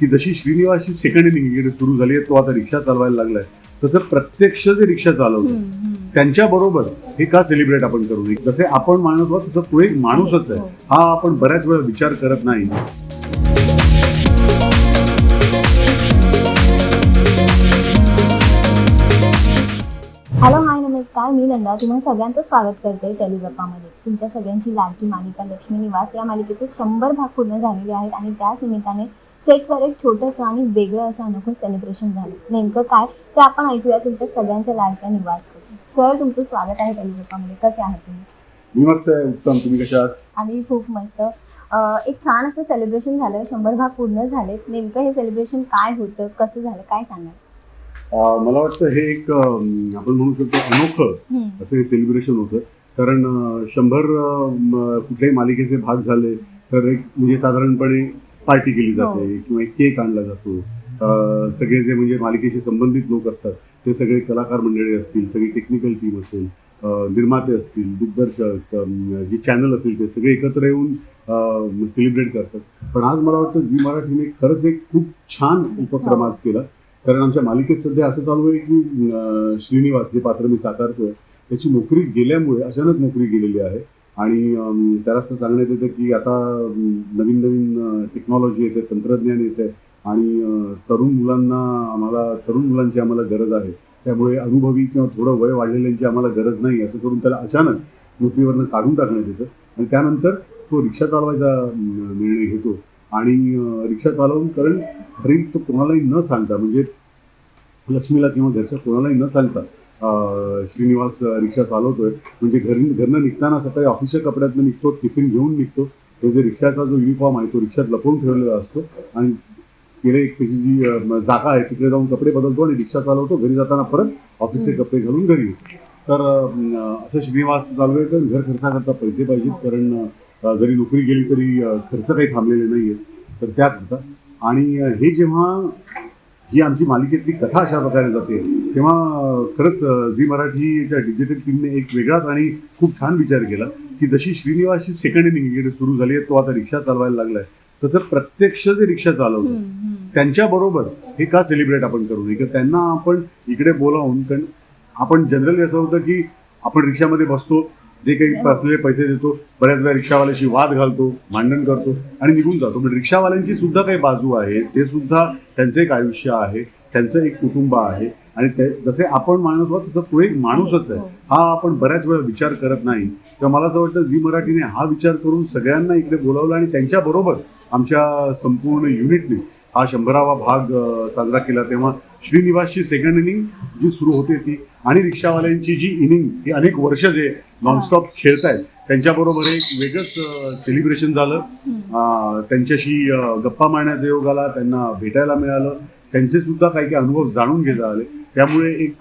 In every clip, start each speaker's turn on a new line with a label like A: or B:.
A: की जशी श्रीनिवासची second inning सुरू झाली आहे तो आता रिक्षा चालवायला लागलाय. तसं प्रत्यक्ष जे रिक्षा चालवतो त्यांच्या बरोबर हे का सेलिब्रेट आपण करू नये? जसे आपण माणूस आहोत तसं तो एक माणूसच आहे. हा आपण बऱ्याच वेळा विचार करत नाही.
B: हॅलो नमस्कार मी नंदा तुम्हा सगळ्यांचं स्वागत करते टेलिगप्पामध्ये तुमच्या सगळ्यांची लाडकी मालिका लक्ष्मी निवास या मालिकेचे शंभर भाग पूर्ण झालेले आहेत आणि त्याच निमित्ताने सेटवर एक छोटंसं आणि वेगळं असं अनोखं सेलिब्रेशन झालं. नेमकं काय? ते आपण ऐकूया तुमच्या सगळ्यांच्या लाडक्या निवास सर तुमचं स्वागत आहे टेलिगप्पामध्ये कसे आहात तुम्ही?
A: मी मस्त आहे. उत्तम. तुम्ही कशा
B: आणि खूप मस्त. एक छान असं सेलिब्रेशन झालं. शंभर भाग पूर्ण झालेत. नेमकं हे सेलिब्रेशन काय होतं? कसं झालं? काय सांगा
A: मला वाटतं हे एक आपण म्हणू शकतो अनोखं असं हे सेलिब्रेशन होतं. कारण शंभर कुठल्याही मालिकेचे भाग झाले तर एक म्हणजे साधारणपणे पार्टी केली जाते किंवा एक केक आणला जातो. सगळे जे म्हणजे मालिकेशी संबंधित लोक असतात ते सगळे कलाकार मंडळी असतील सगळी टेक्निकल टीम असेल निर्माते असतील दिग्दर्शक जे चॅनल असेल ते सगळे एकत्र येऊन सेलिब्रेट करतात. पण आज मला वाटतं झी मराठीने खरंच एक खूप छान उपक्रम आज केला. कारण आमच्या मालिकेत सध्या असं चालू आहे की श्रीनिवास जे पात्र मी साकारतोय त्याची नोकरी गेल्यामुळे अचानक नोकरी गेलेली आहे. आणि त्याला असं सांगण्यात येतं की आता नवीन नवीन टेक्नॉलॉजी येते तंत्रज्ञान येते आणि तरुण मुलांना आम्हाला तरुण मुलांची आम्हाला गरज आहे. त्यामुळे अनुभवी किंवा थोडं वय वाढलेल्यांची आम्हाला गरज नाही असं करून त्याला अचानक नोकरीवरनं काढून टाकण्यात येतं. आणि त्यानंतर तो रिक्षा चालवायचा निर्णय घेतो. आणि रिक्षा चालवून कारण घरी तो कोणालाही न सांगता म्हणजे लक्ष्मीला किंवा घरच्या कोणालाही न सांगता श्रीनिवास रिक्षा चालवतोय म्हणजे घरी घरनं निघताना सकाळी ऑफिसच्या कपड्यातनं निघतो टिफिन घेऊन निघतो. ते जे रिक्षाचा जो युनिफॉर्म आहे तो रिक्षात लपवून ठेवलेला असतो. आणि तिकडे एक त्याची जी जागा आहे तिकडे जाऊन कपडे बदलतो आणि रिक्षा चालवतो. घरी जाताना परत ऑफिसचे कपडे घालून घरी येतो. तर असं श्रीनिवास चालू आहे तर घर खर्चाकरता पैसे पाहिजेत कारण जरी नोकरी गेली तरी खर्च काही थांबलेले नाही आहेत तर त्याकरता आणि अं, हे जेव्हा ही आमची मालिकेतली कथा अशा प्रकारे जाते तेव्हा खरंच झी मराठीच्या डिजिटल टीमने एक वेगळाच आणि खूप छान विचार केला की जशी श्रीनिवासची सेकंड इनिंग इकडे सुरू झाली आहे तो आता रिक्षा चालवायला लागलाय. तसं प्रत्यक्ष जे रिक्षा चालवतो त्यांच्या बरोबर हे का सेलिब्रेट आपण करू नये? किंवा त्यांना आपण इकडे बोलावून कारण आपण जनरली असं होतं की आपण रिक्षामध्ये बसतो जे काही असलेले पैसे देतो बऱ्याच वेळा रिक्षावाल्याशी वाद घालतो भांडण करतो आणि निघून जातो. पण रिक्षावाल्यांची सुद्धा काही बाजू आहे. ते सुद्धा त्यांचं एक आयुष्य आहे त्यांचं एक कुटुंब आहे आणि ते जसे आपण माणूस आहोत तसं तो एक माणूसच आहे. हा आपण बऱ्याच वेळा विचार करत नाही. तर मला असं वाटतं झी मराठीने हा विचार करून सगळ्यांना इकडे बोलावलं आणि त्यांच्याबरोबर आमच्या संपूर्ण युनिटने हा शंभरावा भाग साजरा केला. तेव्हा श्रीनिवासची सेकंड इनिंग जी सुरू होते ती आणि रिक्षावाल्यांची जी इनिंग ही अनेक वर्ष जे नॉनस्टॉप खेळतायत त्यांच्याबरोबर एक वेगळंच सेलिब्रेशन झालं. त्यांच्याशी गप्पा मारण्याचा योग आला त्यांना भेटायला मिळालं. त्यांचे सुद्धा काही काही अनुभव जाणून घेता आले. त्यामुळे एक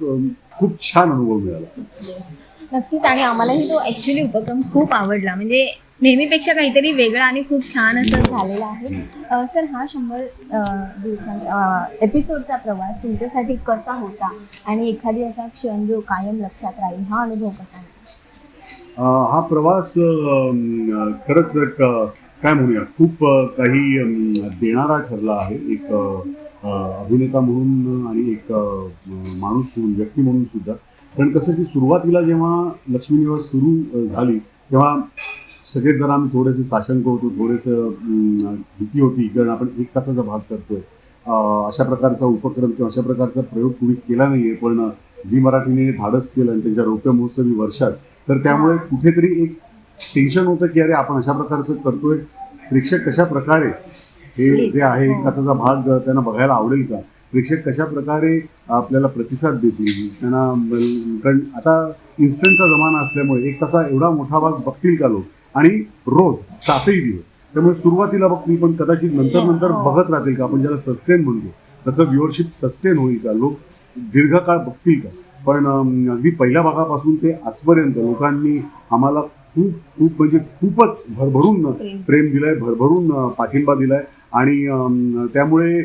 A: खूप छान अनुभव मिळाला.
B: नक्कीच. आणि आम्हालाही तो ॲक्च्युली उपक्रम खूप आवडला. म्हणजे नेहमीपेक्षा काहीतरी वेगळा आणि खूप छान असं झालेला आहे. सर हा शंभर दिवसांचा एपिसोडचा प्रवास तुमच्यासाठी कसा होता? आणि एखादी असा क्षण जो कायम लक्षात राहील हा अनुभव कसा होता?
A: हा प्रवास खरंच काय म्हणूया खूप काही देणारा ठरला आहे. एक अभिनेता म्हणून आणि एक माणूस म्हणून व्यक्ती म्हणून सुद्धा. कारण कसं की सुरुवातीला जेव्हा लक्ष्मी निवास सुरू झाली तेव्हा सगळेच जण आम्ही थोडेसे साशंक होतो थोडेसं भीती होती कारण आपण एक तासाचा भाग करतोय. अशा प्रकारचा उपक्रम किंवा अशा प्रकारचा प्रयोग कुणी केला नाही आहे पण झी मराठीने धाडस केलं आणि त्यांच्या रौप्य महोत्सवी वर्षात. तर त्यामुळे कुठेतरी एक टेन्शन होतं की अरे आपण अशा प्रकारचं करतोय. प्रेक्षक कशा प्रकारे हे जे आहे एक तासाचा भाग त्यांना बघायला आवडेल का? प्रेक्षक कशा प्रकारे आपल्याला प्रतिसाद देतील? त्यांना कारण आता इन्स्टंटचा जमाना असल्यामुळे एक तासा एवढा मोठा भाग बघतील का लोक? आणि रोज सातही दिवस. त्यामुळे सुरुवातीला बघतील पण कदाचित नंतर नंतर बघत राहतील का? आपण ज्याला सस्टेन म्हणतो तसं व्ह्युअरशिप सस्टेन होईल का? लोक दीर्घकाळ बघतील का? पण अगदी पहिल्या भागापासून ते आजपर्यंत लोकांनी आम्हाला खूप खूप म्हणजे खूपच भरभरून
B: प्रेम.
A: दिलंय. भरभरून पाठिंबा दिलाय. आणि त्यामुळे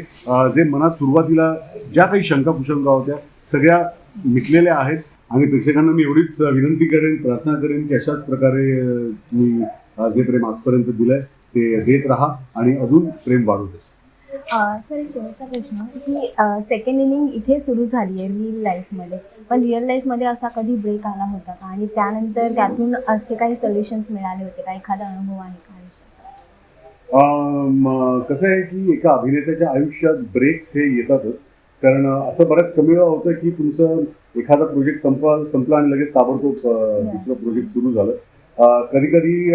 A: जे मनात सुरुवातीला ज्या काही शंका कुशंका होत्या सगळ्या मिटलेल्या आहेत. आणि प्रेक्षकांना मी एवढीच विनंती करेन प्रार्थना करेन की अशाच प्रकारे तुम्ही जे प्रेम आजपर्यंत दिलंय ते देत राहा आणि अजून प्रेम वाढू दे.
B: सर एक शेवटचा प्रश्न की सेकंड इनिंग इथे सुरू झाली आहे रिअल लाईफमध्ये पण रिअल लाईफमध्ये असा कधी ब्रेक आला होता का? आणि त्यानंतर त्यातून असे काही सोल्युशन्स मिळाले होते का? एखादा अनुभव आहे का?
A: कसं आहे की एका अभिनेत्याच्या आयुष्यात ब्रेक्स हे येतातच. कारण असं बऱ्याच कमी वेळा होतं की तुमचं एखादा प्रोजेक्ट संपला संपला आणि लगेच ताबडतोब दुसरं प्रोजेक्ट सुरू झालं. कधी कधी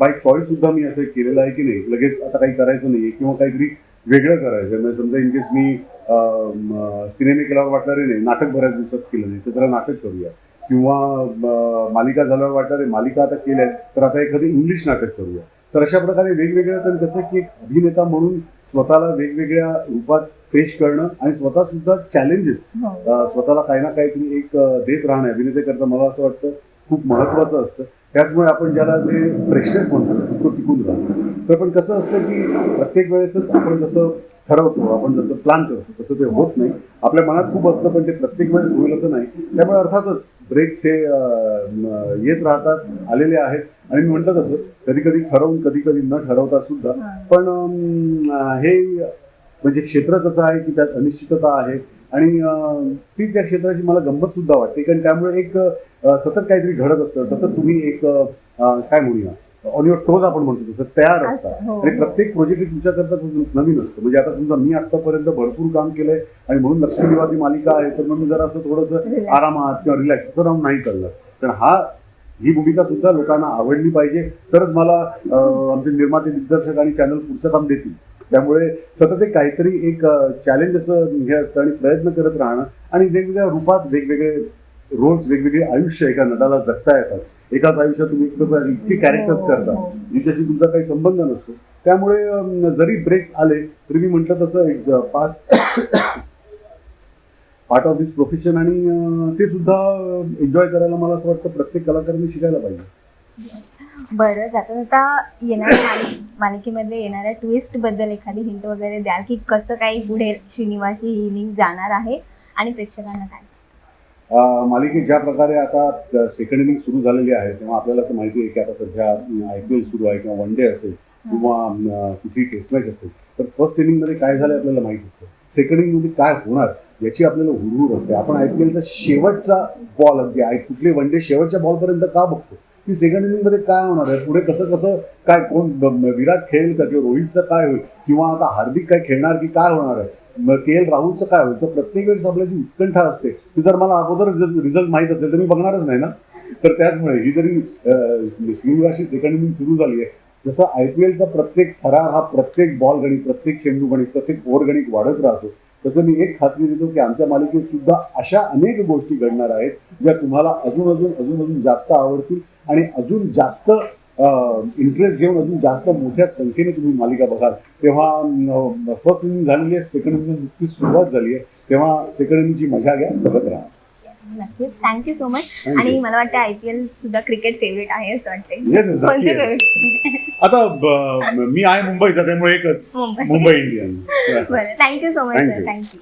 A: बाय चॉईस सुद्धा मी असं केलेलं आहे की नाही. लगेच आता काही करायचं नाही किंवा काहीतरी वेगळं करायचं म्हणजे समजा इन केस मी सिनेमे केल्यावर वाटलं रे नाही नाटक बऱ्याच दिवसात केलं नाही तर जरा नाटक करूया. किंवा मालिका झाल्यावर वाटलं रे मालिका आता केल्या तर आता एखादी इंग्लिश नाटक करूया. तर अशा प्रकारे वेगवेगळ्या तर कसं की एक अभिनेता म्हणून स्वतःला वेगवेगळ्या रूपात पेश करणं आणि स्वतः सुद्धा चॅलेंजेस
B: हो.
A: स्वतःला काही ना काहीतरी एक अ, देत राहणं अभिनेतेकरता मला असं वाटतं खूप महत्त्वाचं असतं. त्याचमुळे आपण ज्याला जे फ्रेशनेस म्हणतो तो टिकून राहतो. तर पण कसं असतं की प्रत्येक वेळेसच आपण जसं ठरवतो आपण जसं प्लॅन करतो तसं ते होत नाही. आपल्या मनात खूप असतं पण ते प्रत्येक वेळेस होईल असं नाही. त्यामुळे अर्थातच ब्रेक्स हे येत राहतात आलेले आहेत. आणि मी म्हटलं तसं कधी कधी ठरवून कधी कधी न ठरवता सुद्धा. पण हे म्हणजे क्षेत्रच असं आहे की त्यात अनिश्चितता आहे. आणि तीच या क्षेत्राची मला गंमत सुद्धा वाटते. कारण त्यामुळे एक सतत काहीतरी घडत असतं. सतत तुम्ही एक काय म्हणूया ऑन युअर टोज आपण म्हणतो तसं तयार असतात
B: असतं, हो,
A: आणि. प्रत्येक प्रोजेक्ट तुमच्याकरताच नवीन असतं. म्हणजे आता समजा मी आतापर्यंत भरपूर काम केलंय आणि म्हणून लक्ष्मी निवासी मालिका आहे तर मग मी जरा असं थोडंसं. आरामात किंवा रिलॅक्स असं राहून नाही चालणार. कारण हा ही भूमिका सुद्धा लोकांना आवडली पाहिजे. तरच मला आमचे निर्माते दिग्दर्शक आणि चॅनल पुढचं काम देतील. त्यामुळे सतत एक काहीतरी एक चॅलेंज असं हे असतं आणि प्रयत्न करत राहणं आणि वेगवेगळ्या रूपात वेगवेगळे रोल्स वेगवेगळे आयुष्य एका नटाला जगता येतात. एकाच आयुष्यात तुम्ही इतकं- कॅरेक्टर्स
B: हो,
A: करता
B: हो.
A: जिच्याशी तुमचा काही संबंध नसतो. त्यामुळे जरी ब्रेक्स आले तरी मी म्हटलं तसं एक part part of this profession आणि ते सुद्धा एन्जॉय करायला मला असं वाटतं प्रत्येक कलाकारांनी शिकायला पाहिजे.
B: बरं जाता जाता येणाऱ्या मालिक मालिकेमध्ये येणाऱ्या ट्विस्टबद्दल एखादी हिंट वगैरे द्याल की कसं काही पुढे श्रीनिवासची ही इनिंग जाणार आहे आणि प्रेक्षकांना काय
A: मालिकेत ज्या प्रकारे आता सेकंड इनिंग सुरू झालेली आहे तेव्हा आपल्याला असं माहिती आहे की आता सध्या आय पी एल सुरू आहे किंवा वन डे असेल किंवा कुठली टेस्ट मॅच असेल तर फर्स्ट इनिंगमध्ये काय झालं आपल्याला माहिती असतं. सेकंड इनिंगमध्ये काय होणार याची आपल्याला हुरहुर असते. आपण आय पी एलचा शेवटचा बॉल अगदी आय कुठले वन डे शेवटच्या बॉलपर्यंत का बघतो? की सेकंड इनिंगमध्ये काय होणार आहे? पुढे कसं कसं काय कोण विराट खेळेल का किंवा रोहितचं काय होईल? किंवा आता हार्दिक काय खेळणार की काय होणार आहे? मग के एल राहुलचं काय होईल? तर प्रत्येक वेळेस आपल्याची उत्कंठा असते. ती जर मला अगोदर रिझल्ट माहीत असेल तर मी बघणारच नाही ना? तर त्याचमुळे ही जरी श्रीनिवासची सेकंड इनिंग सुरू झाली आहे जसं आय पी एलचा प्रत्येक थरार हा प्रत्येक बॉल गणित प्रत्येक चेंडू गणित प्रत्येक ओव्हर गणित वाढत राहतो. तसं मी एक खात्री देतो की आमच्या मालिकेत सुद्धा अशा अनेक गोष्टी घडणार आहेत ज्या तुम्हाला अजून अजून अजून अजून जास्त आवडतील. आणि अजून जास्त इंटरेस्ट घेऊन अजून जास्त मोठ्या संख्येने तुम्ही मालिका बघाल. तेव्हा फर्स्ट इनिंग झालेली आहे सेकंड इनिंग नुकतीच सुरुवात झाली आहे. तेव्हा सेकंड इनिंगची मजा घ्या बघत राहा.
B: नक्कीच. Thank you so much
A: Thank you.
B: आणि मला वाटतं आय पी एल सुद्धा क्रिकेट फेवरेट आहे असं वाटते
A: Yes, yes,
B: कोणते
A: नक्की आहे.
B: फेवरेट
A: आता ब- मी आहे मुंबईचा त्यामुळे एकच
B: मुंबई.
A: मुंबई इंडियन्स.
B: बरं. Thank you so much
A: Thank
B: sir
A: you.
B: Thank you